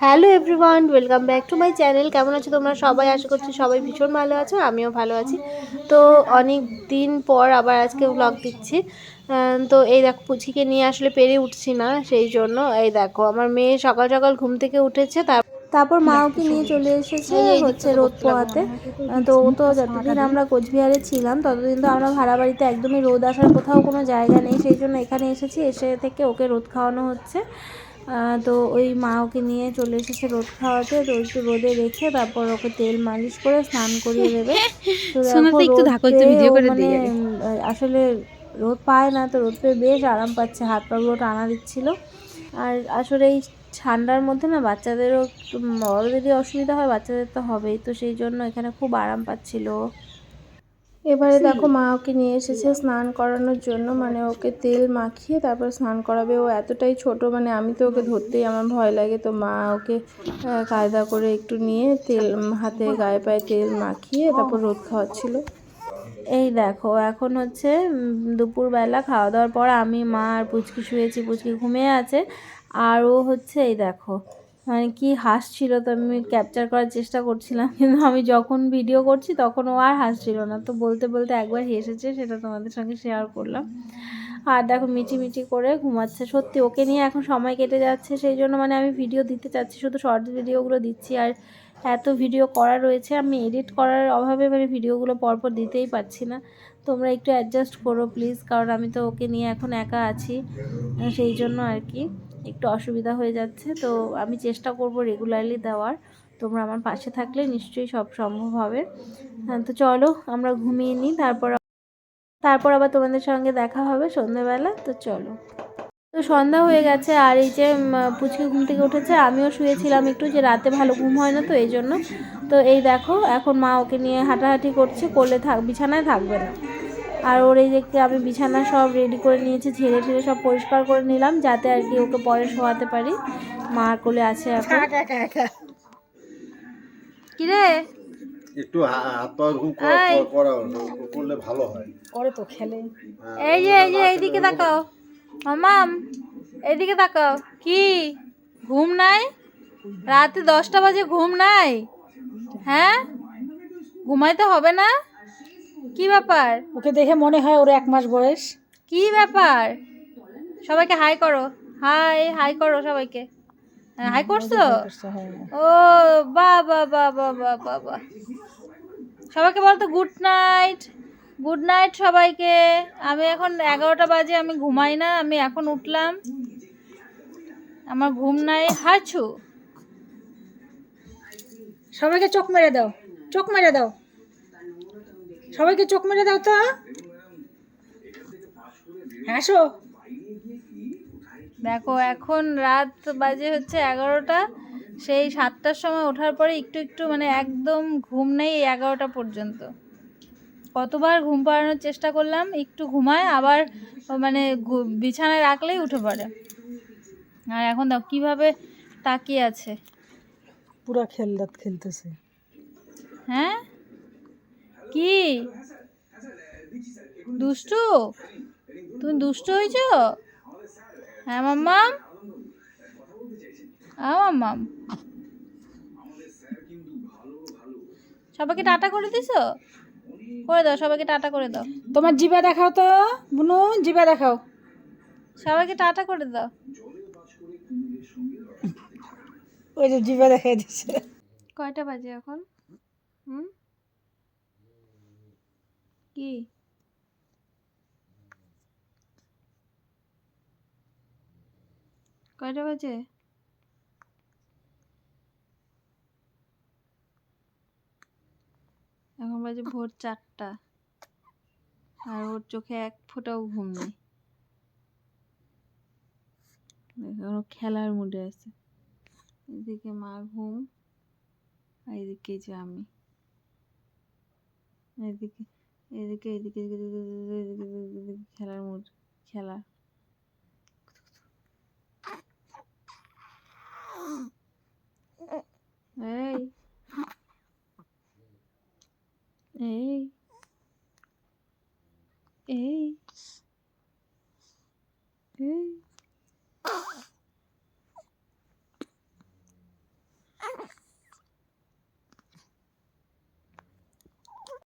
Hello everyone welcome back to my channel. কেমন আছো তোমরা? সবাই আশা করছি সবাই ভীষণ ভালো আছো আমিও ভালো আছি। তো অনেক দিন পর আবার আজকে ব্লগ দিচ্ছি। তো এই দেখো পুচিকে নিয়ে আসলে পেরে উঠছি না সেই জন্য। এই দেখো আমার মেয়ে সকাল সকাল ঘুম থেকে উঠেছে তার তারপর মা ওকে নিয়ে চলে এসেছে হচ্ছে রোদ পোয়াতে তো ও তো যতদিন আমরা কোচবিহারে ছিলাম ততদিন তো আমরা ভাড়া বাড়িতে একদমই রোদ আসার কোথাও কোনো জায়গা নেই সেই জন্য এখানে এসেছি এসে থেকে ওকে রোদ খাওয়ানো হচ্ছে। তো ওই মা ওকে নিয়ে চলে এসেছে রোদ খাওয়াতে। তো একটু রোদে রেখে তারপর ওকে তেল মালিশ করে স্নান করিয়ে দেবে। তো মানে আসলে রোদ পায় না তো রোদ পেয়ে বেশ আরাম পাচ্ছে হাত পাগুলো টানা দিচ্ছিল। আর আসলে এই ঠান্ডার মধ্যে না বাচ্চাদেরও একটু বড়দেরই অসুবিধা হয় বাচ্চাদের তো হবেই। তো সেই জন্য এখানে খুব আরাম পাচ্ছিল। এবারে দেখো মা ওকে নিয়ে এসেছে স্নান করানোর জন্য মানে ওকে তেল মাখিয়ে তারপর স্নান করাবে। ও এতটাই ছোট মানে আমি তো ওকে ধরতেই আমার ভয় লাগে। তো মা ওকে কায়দা করে একটু নিয়ে তেল হাতে গায়ে পায়ে তেল মাখিয়ে তারপর রোদ খাওয়াচ্ছিল। এই দেখো এখন হচ্ছে দুপুরবেলা খাওয়া দাওয়ার পর আমি মা আর পুচকি শুয়েছি পুচকি ঘুমিয়ে আছে। আর ও হচ্ছে এই দেখো মানে কি হাসছিল তো আমি ক্যাপচার করার চেষ্টা করছিলাম, কিন্তু আমি যখন ভিডিও করছি তখন ও আর হাসছিল না। তো বলতে বলতে একবার হেসেছে, সেটা তোমাদের সঙ্গে শেয়ার করলাম। আর দেখো মিচি মিচি করে ঘুমাচ্ছে। সত্যি ওকে নিয়ে এখন সময় কেটে যাচ্ছে, সেই জন্য মানে আমি ভিডিও দিতে চাচ্ছি, শুধু শর্টস ভিডিওগুলো দিচ্ছি। আর এত ভিডিও করা রয়েছে, আমি এডিট করার অভাবে মানে ভিডিওগুলো পরপর দিতেই পারছি না। তোমরা একটু অ্যাডজাস্ট করো প্লিজ কারণ আমি তো ওকে নিয়ে এখন একা আছি, সেই জন্য আর কি। একটু অসুবিধা হয়ে যাচ্ছে তো আমি চেষ্টা করব রেগুলারলি দেওয়ার। তোমরা আমার পাশে থাকলে নিশ্চয়ই সব সম্ভব হবে। হ্যাঁ, তো চলো আমরা ঘুমিয়ে নিই তারপর তারপর আবার তোমাদের সঙ্গে দেখা হবে সন্ধ্যেবেলা তো চলো। তো সন্ধ্যা হয়ে গেছে আর এই যে পুচকে ঘুম থেকে উঠেছে আমিও শুয়েছিলাম একটু যে রাতে ভালো ঘুম হয় না তো এই জন্য। তো এই দেখো এখন মা ওকে নিয়ে হাঁটাহাঁটি করছে করলে থাক বিছানায় থাকবে না। আর ওর এই যে আমি বিছানা সব রেডি করে নিয়েছি ঝেড়ে ঝেড়ে সব পরিষ্কার করে নিলাম যাতে আর কি ওকে পরে শোয়াতে পারি। মা কোলে আছে এখন। কিরে? একটু হাত পা ঘুম এই। করা করলে ভালো হয়। করে তো খেলে। এই যে এই যে এইদিকে তাকাও। মামাম এইদিকে তাকাও। কি? ঘুম নাই? রাতে দশটা বাজে ঘুম নাই? হ্যাঁ? ঘুমাইতে হবে না? কি ব্যাপার? ওকে দেখে মনে হয় ওর এক মাস বয়স। কি ব্যাপার? সবাইকে হাই করো। হাই হাই করো সবাইকে। হ্যাঁ, হাই করছ? হ্যাঁ। ও বা বা বা বা বা বা বা সবাইকে বলতো গুড নাইট। গুড নাইট সবাইকে। আমি এখন এগারোটা বাজে আমি ঘুমাই না আমি এখন উঠলাম। আমার ঘুম নাই। হাছু সবাইকে চোখ মেরে দাও। চোখ মেরে দাও। সবাইকে চোখ মেরে দাও তো হাসো দেখো এখন রাত বাজে হচ্ছে এগারোটা। সেই সাতটার সময় ওঠার পরে একটু একটু মানে একদম ঘুম নেই এই এগারোটা পর্যন্ত। কতবার ঘুম পাড়ানোর চেষ্টা করলাম একটু ঘুমায় আবার মানে বিছানায় রাখলেই উঠে পড়ে। আর এখন দেখো কীভাবে তাকিয়ে আছে। পুরা খেলদাত খেলতেছে। হ্যাঁ? কি? দুষ্টু? তুমি দুষ্টু হয়েছো? হ্যাঁ মাম্মাম হ্যাঁ মাম্মাম সবাইকে টাটা করে দিছো? করে দাও সবাইকে টাটা করে দাও। তোমার জিবা দেখাও তো বুনু জিবা দেখাও। সবাইকে টাটা করে দাও। ওই যে জিবা দেখাই দিচ্ছে কয়টা বাজে এখন? কি? কয়টা বাজে? এখন বাজে ভোর চারটা। আর ওর চোখে এক ফোঁটাও ঘুম নেই। ও খেলার মুডে আছে। এদিকে মা ঘুম, আর এদিকে যে আমি। এদিকে এদিকে এদিকে এদিকে খেলার মুড খেলা। এই